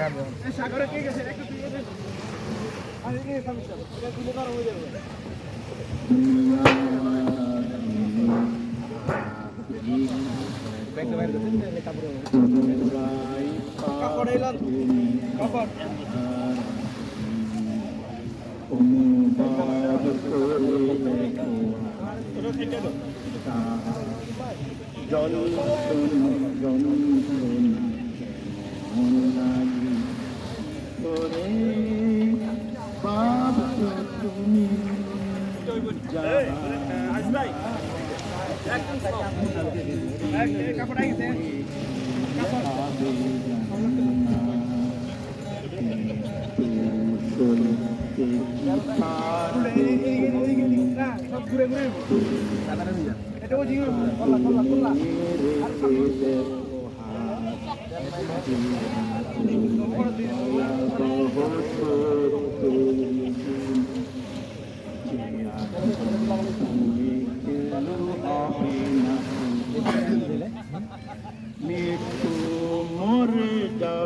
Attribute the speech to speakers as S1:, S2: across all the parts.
S1: সাগরে কে গেছে একটু তুলে দে আর এই সমস্যা এটা তুলে করা হয়ে যাবে কাপড় এলাম কাপড় এটা কেটে দাও আজ ভাই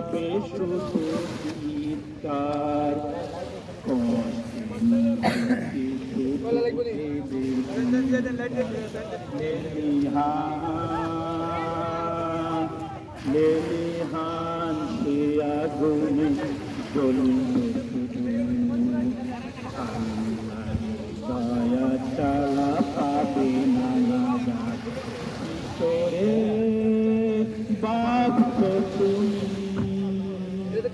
S2: যাবে শুধু
S1: নি
S2: লেলিহান সে আগুনে জ্বলবে দয়া চালা পাবে না তোরে বাপ তুমি জাহান্নামে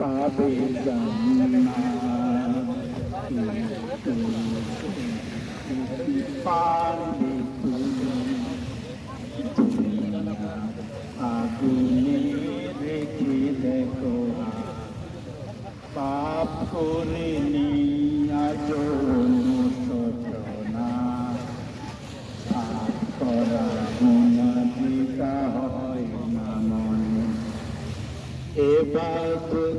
S2: পাবে পাবে আগুনে রেখে দেখো পাপ করে बात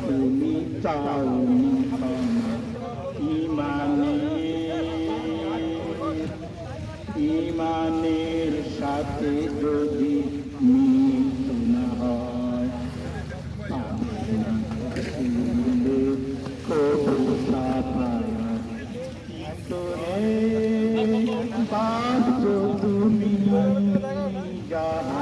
S2: তুমি চাওনি ইমানে ইমানের সাথে যদি মৃত্যু না হয় তুমি জাহান্নামে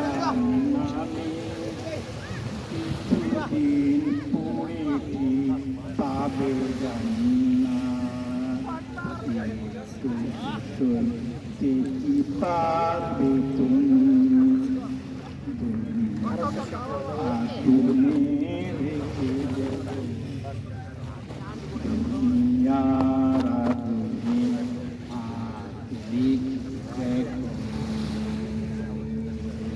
S2: পাবে জান্নাত কি পারবে তুমি